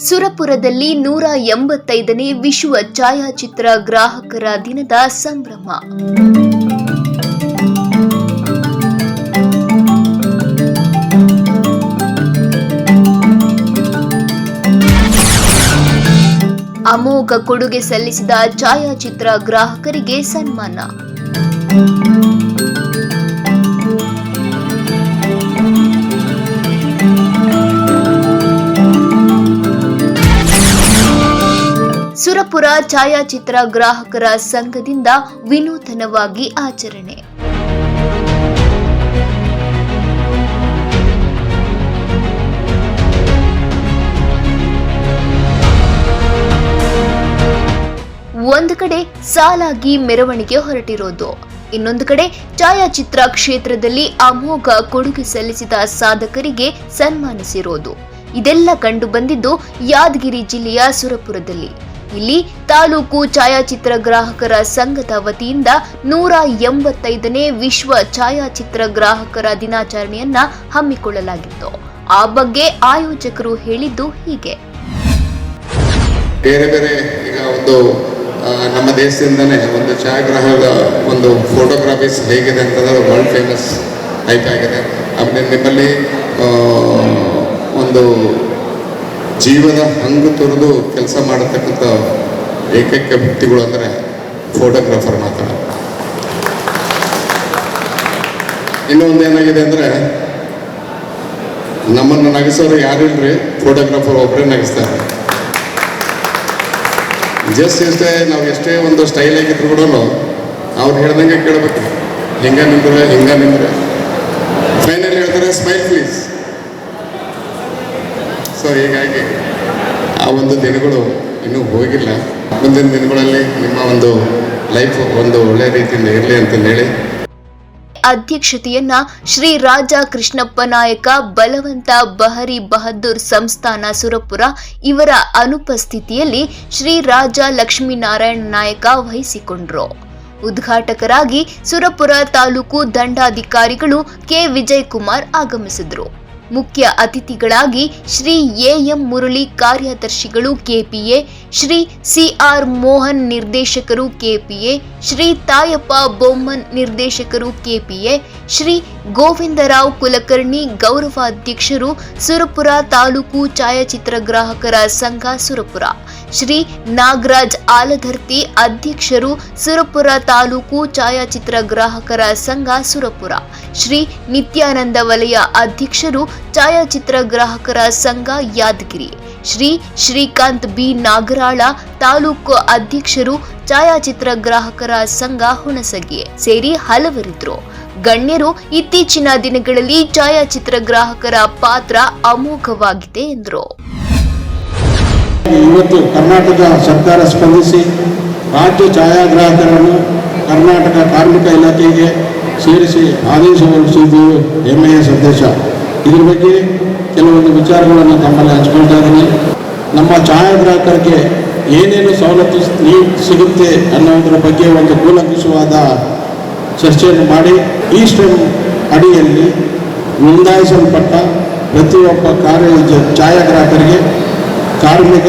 ಸುರಪುರದಲ್ಲಿ ನೂರ ಎಂಬತ್ತೈದನೇ ವಿಶ್ವ ಛಾಯಾಚಿತ್ರ ಗ್ರಾಹಕರ ದಿನದ ಸಂಭ್ರಮ. ಅಮೋಘ ಕೊಡುಗೆ ಸಲ್ಲಿಸಿದ ಛಾಯಾಚಿತ್ರ ಗ್ರಾಹಕರಿಗೆ ಸನ್ಮಾನ. ಸುರಪುರ ಛಾಯಾಚಿತ್ರ ಗ್ರಾಹಕರ ಸಂಘದಿಂದ ವಿನೂತನವಾಗಿ ಆಚರಣೆ. ಒಂದು ಕಡೆ ಸಾಲಾಗಿ ಮೆರವಣಿಗೆ ಹೊರಟಿರೋದು, ಇನ್ನೊಂದು ಕಡೆ ಛಾಯಾಚಿತ್ರ ಕ್ಷೇತ್ರದಲ್ಲಿ ಅಮೋಘ ಕೊಡುಗೆ ಸಲ್ಲಿಸಿದ ಸಾಧಕರಿಗೆ ಸನ್ಮಾನಿಸಿರೋದು. ಇದೆಲ್ಲ ಕಂಡು ಬಂದಿದ್ದು ಯಾದಗಿರಿ ಜಿಲ್ಲೆಯ ಸುರಪುರದಲ್ಲಿ. ಇಲ್ಲಿ ತಾಲೂಕು ಛಾಯಾಚಿತ್ರ ಗ್ರಾಹಕರ ಸಂಘದ ವತಿಯಿಂದ ನೂರ ಎಂಬತ್ತೈದನೇ ವಿಶ್ವ ಛಾಯಾಚಿತ್ರ ಗ್ರಾಹಕರ ದಿನಾಚರಣೆಯನ್ನ ಹಮ್ಮಿಕೊಳ್ಳಲಾಗಿತ್ತು. ಆ ಬಗ್ಗೆ ಆಯೋಜಕರು ಹೇಳಿದ್ದು ಹೀಗೆ. ಬೇರೆ ಬೇರೆ ಈಗ ಒಂದು ನಮ್ಮ ದೇಶದಿಂದನೇ ಒಂದು ಛಾಯಾಗ್ರಾಹಕ ಒಂದು ಫೋಟೋಗ್ರಾಫೀಸ್ ಹೇಗಿದೆ ಅಂತಂದ್ರೆ ವರ್ಲ್ಡ್ ಫೇಮಸ್ ಆಯ್ತಾಗಿದೆ ಆಮೇಲೆ ನಿಮ್ಮಲ್ಲಿ ಒಂದು ಜೀವದ ಹಂಗು ತೊರೆದು ಕೆಲಸ ಮಾಡತಕ್ಕಂಥ ಏಕೈಕ ವ್ಯಕ್ತಿಗಳು ಅಂದರೆ ಫೋಟೋಗ್ರಾಫರ್ ಮಾತ್ರ. ಇನ್ನೊಂದು ಏನಾಗಿದೆ ಅಂದರೆ ನಮ್ಮನ್ನು ನಗಿಸೋರು ಯಾರು ಇಲ್ರಿ? ಫೋಟೋಗ್ರಾಫರ್ ಒಬ್ಬರೇ ನಗಿಸ್ತಾರೆ. ಜಸ್ಟ್ ಎಷ್ಟೇ ನಾವು ಎಷ್ಟೇ ಒಂದು ಸ್ಟೈಲ್ ಆಗಿದ್ರು ಕೂಡ ಅವ್ರು ಹೇಳ್ದಂಗೆ ಕೇಳಬೇಕು. ಹಿಂಗ ನಿಂದ್ರೆ ಹಿಂಗ ನಿಂದ್ರೆ ಫೈನಲ್ ಹೇಳ್ತಾರೆ ಸ್ಮೈಲ್ ಪ್ಲೀಸ್ ಸೊ ಹೀಗಾಗಿ ಆ ಒಂದು ದಿನಗಳು ಇನ್ನೂ ಹೋಗಿಲ್ಲ. ಮುಂದಿನ ದಿನಗಳಲ್ಲಿ ನಿಮ್ಮ ಒಂದು ಲೈಫ್ ಒಂದು ಒಳ್ಳೆ ರೀತಿಯಿಂದ ಇರಲಿ ಅಂತ ಹೇಳಿ ಅಧ್ಯಕ್ಷತೆಯನ್ನ ಶ್ರೀ ರಾಜ ಕೃಷ್ಣಪ್ಪ ನಾಯಕ ಬಲವಂತ ಬಹರಿ ಬಹದ್ದೂರ್ ಸಂಸ್ಥಾನ ಸುರಪುರ ಇವರ ಅನುಪಸ್ಥಿತಿಯಲ್ಲಿ ಶ್ರೀ ರಾಜ ಲಕ್ಷ್ಮೀನಾರಾಯಣ ನಾಯಕ ವಹಿಸಿಕೊಂಡ್ರು. ಉದ್ಘಾಟಕರಾಗಿ ಸುರಪುರ ತಾಲೂಕು ದಂಡಾಧಿಕಾರಿಗಳು ಕೆ. ವಿಜಯ್ ಕುಮಾರ್ ಆಗಮಿಸಿದ್ರು. ಮುಖ್ಯ ಅತಿಥಿಗಳಾಗಿ ಶ್ರೀ ಎಎಂ ಮುರಳಿ ಕಾರ್ಯದರ್ಶಿಗಳು ಕೆಪಿಎ, ಶ್ರೀ ಸಿಆರ್ ಮೋಹನ್ ನಿರ್ದೇಶಕರು ಕೆಪಿಎ, ಶ್ರೀ ತಾಯಪ್ಪ ಬೊಮ್ಮನ್ ನಿರ್ದೇಶಕರು ಕೆಪಿಎ, ಶ್ರೀ ಗೋವಿಂದರಾವ್ ಕುಲಕರ್ಣಿ ಗೌರವಾಧ್ಯಕ್ಷರು ಸುರಪುರ ತಾಲೂಕು ಛಾಯಾಚಿತ್ರ ಗ್ರಾಹಕರ ಸಂಘ ಸುರಪುರ. ಶ್ರೀ ನಾಗರಾಜ್ ಆಲಧರ್ತಿ ಅಧ್ಯಕ್ಷರು ಸುರಪುರ ತಾಲೂಕು ಛಾಯಾಚಿತ್ರ ಗ್ರಾಹಕರ ಸಂಘ ಸುರಪುರ. ಶ್ರೀ ನಿತ್ಯಾನಂದ ವಲಯ ಅಧ್ಯಕ್ಷರು ಛಾಯಾಚಿತ್ರ ಗ್ರಾಹಕರ ಸಂಘ ಯಾದಗಿರಿ. ಶ್ರೀ ಶ್ರೀಕಾಂತ್ ಬಿ ನಾಗರಾಳ ತಾಲೂಕು ಅಧ್ಯಕ್ಷರು ಛಾಯಾಚಿತ್ರ ಗ್ರಾಹಕರ ಸಂಘ ಹುಣಸಗಿ ಸೇರಿ ಹಲವರಿದ್ರು ಗಣ್ಯರು ಇತ್ತೀಚಿನ ದಿನಗಳಲ್ಲಿ ಛಾಯಾಚಿತ್ರ ಗ್ರಾಹಕರ ಪಾತ್ರ ಅಮೋಘವಾಗಿದೆ ಎಂದರು. ಇವತ್ತು ಕರ್ನಾಟಕ ಸರ್ಕಾರ ಸ್ಪಂದಿಸಿ ರಾಜ್ಯ ಛಾಯಾಗ್ರಾಹಕರನ್ನು ಕರ್ನಾಟಕ ಕಾರ್ಮಿಕ ಇಲಾಖೆಗೆ ಸೇರಿಸಿ ಆದೇಶ ಹೊರಡಿಸಿದ್ದು ಹೆಮ್ಮೆಯ ಸಂದೇಶ. ಇದ್ರ ಬಗ್ಗೆ ಕೆಲವೊಂದು ವಿಚಾರಗಳನ್ನು ತಮ್ಮಲ್ಲಿ ಹಂಚ್ಕೊಳ್ತಾ ಇದ್ದೀನಿ. ನಮ್ಮ ಛಾಯಾಗ್ರಾಹಕರಿಗೆ ಏನೇನು ಸವಲತ್ತು ಸಿಗುತ್ತೆ ಅನ್ನೋದರ ಬಗ್ಗೆ ಒಂದು ಕೂಲಂಕುಷವಾದ ಚರ್ಚೆಯನ್ನು ಮಾಡಿ ಈ ಅಡಿಯಲ್ಲಿ ನೋಂದಾಯಿಸಲ್ಪಟ್ಟ ಪ್ರತಿಯೊಬ್ಬ ಕಾರ್ಯ ಛಾಯಾಗ್ರಾಹಕರಿಗೆ ಕಾರ್ಮಿಕ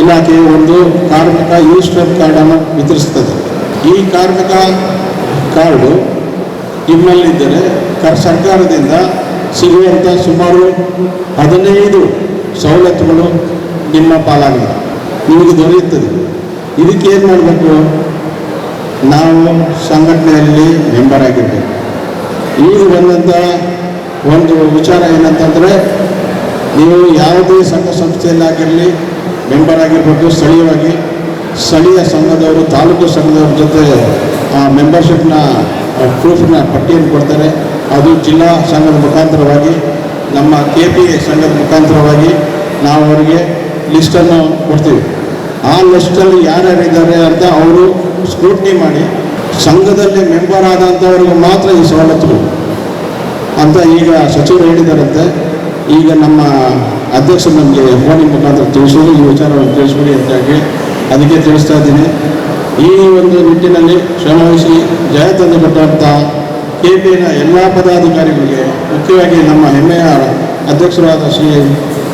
ಇಲಾಖೆಯ ಒಂದು ಕಾರ್ಮಿಕ ಈಸ್ಟರ್ ಕಾರ್ಡನ್ನು ವಿತರಿಸುತ್ತದೆ. ಈ ಕಾರ್ಮಿಕ ಕಾರ್ಡು ನಿಮ್ಮಲ್ಲಿದ್ದರೆ ಕರ್, ಸರ್ಕಾರದಿಂದ ಸಿಗುವಂಥ ಸುಮಾರು ಹದಿನೈದು ಸವಲತ್ತುಗಳು ನಿಮ್ಮ ಪಾಲಾಗಿದೆ. ನಿಮಗೆ ದೊರೆಯುತ್ತದೆ. ಇದಕ್ಕೆ ಏನು ಮಾಡಬೇಕು? ನಾವು ಸಂಘಟನೆಯಲ್ಲಿ ಮೆಂಬರ್ ಆಗಿರಬೇಕು. ಈಗ ಬಂದಂಥ ಒಂದು ವಿಚಾರ ಏನಂತಂದರೆ, ನೀವು ಯಾವುದೇ ಸಂಘ ಸಂಸ್ಥೆಯಲ್ಲಾಗಿರಲಿ ಮೆಂಬರ್ ಆಗಿರ್ಬೋದು ಸ್ಥಳೀಯವಾಗಿ, ಸ್ಥಳೀಯ ಸಂಘದವರು, ತಾಲೂಕು ಸಂಘದವ್ರ ಜೊತೆ ಆ ಮೆಂಬರ್ಶಿಪ್ನ ಪ್ರೂಫ್ನ ಪಟ್ಟಿಯನ್ನು ಕೊಡ್ತಾರೆ. ಅದು ಜಿಲ್ಲಾ ಸಂಘದ ಮುಖಾಂತರವಾಗಿ, ನಮ್ಮ ಕೆ ಪಿ ಎ ಸಂಘದ ಮುಖಾಂತರವಾಗಿ ನಾವು ಅವರಿಗೆ ಲಿಸ್ಟನ್ನು ಕೊಡ್ತೀವಿ. ಆ ಲಿಸ್ಟಲ್ಲಿ ಯಾರ್ಯಾರಿದ್ದಾರೆ ಅಂತ ಅವರು ಸ್ಕ್ರೂಟ್ನಿ ಮಾಡಿ ಸಂಘದಲ್ಲಿ ಮೆಂಬರ್ ಆದಂಥವ್ರಿಗೆ ಮಾತ್ರ ಈ ಸವಲತ್ತು ಅಂತ ಈಗ ಸಚಿವರು ಹೇಳಿದಾರಂತೆ. ಈಗ ನಮ್ಮ ಅಧ್ಯಕ್ಷರು ನಮಗೆ ಫೋನಿನ ಮುಖಾಂತರ ತಿಳಿಸೋದು ಈ ವಿಚಾರವನ್ನು ತಿಳಿಸ್ಬಿಡಿ ಅಂತ ಹೇಳಿ ಅದಕ್ಕೆ ತಿಳಿಸ್ತಾ ಇದ್ದೀನಿ. ಈ ಒಂದು ನಿಟ್ಟಿನಲ್ಲಿ ಶ್ರಮವಹಿಸಿ ಜಯ ತಂದುಕೊಟ್ಟಂಥ ಕೆ ಪಿನ ಎಲ್ಲ ಪದಾಧಿಕಾರಿಗಳಿಗೆ ಮುಖ್ಯವಾಗಿ ನಮ್ಮ ಹೆಮ್ಮೆಯ ಅಧ್ಯಕ್ಷರಾದ ಶ್ರೀ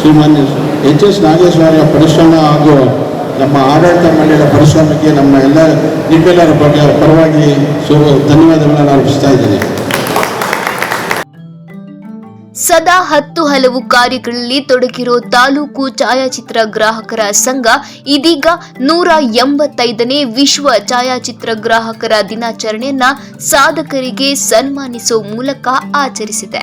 ಶ್ರೀಮಾನ್ಯ ಎಚ್ ಎಸ್ ನಾಗೇಶ್ವರ ಪರಿಶ್ರಮ ಹಾಗೂ ನಮ್ಮ ಆಡಳಿತ ಮಂಡಳಿಯ ಪರಿಶ್ರಮಕ್ಕೆ ನಮ್ಮ ಎಲ್ಲ ನಿಮ್ಮೆಲ್ಲರ ಬಗ್ಗೆ ಪರವಾಗಿ ಶುಭ ಧನ್ಯವಾದಗಳನ್ನು ಅರ್ಪಿಸ್ತಾ ಇದ್ದೀನಿ. ಸದಾ ಹತ್ತು ಹಲವು ಕಾರ್ಯಗಳಲ್ಲಿ ತೊಡಗಿರೋ ತಾಲೂಕು ಛಾಯಾಚಿತ್ರ ಗ್ರಾಹಕರ ಸಂಘ ಇದೀಗ ನೂರ ಎಂಬತ್ತೈದನೇ ವಿಶ್ವ ಛಾಯಾಚಿತ್ರ ಗ್ರಾಹಕರ ದಿನಾಚರಣೆಯನ್ನ ಸಾಧಕರಿಗೆ ಸನ್ಮಾನಿಸೋ ಮೂಲಕ ಆಚರಿಸಿದೆ.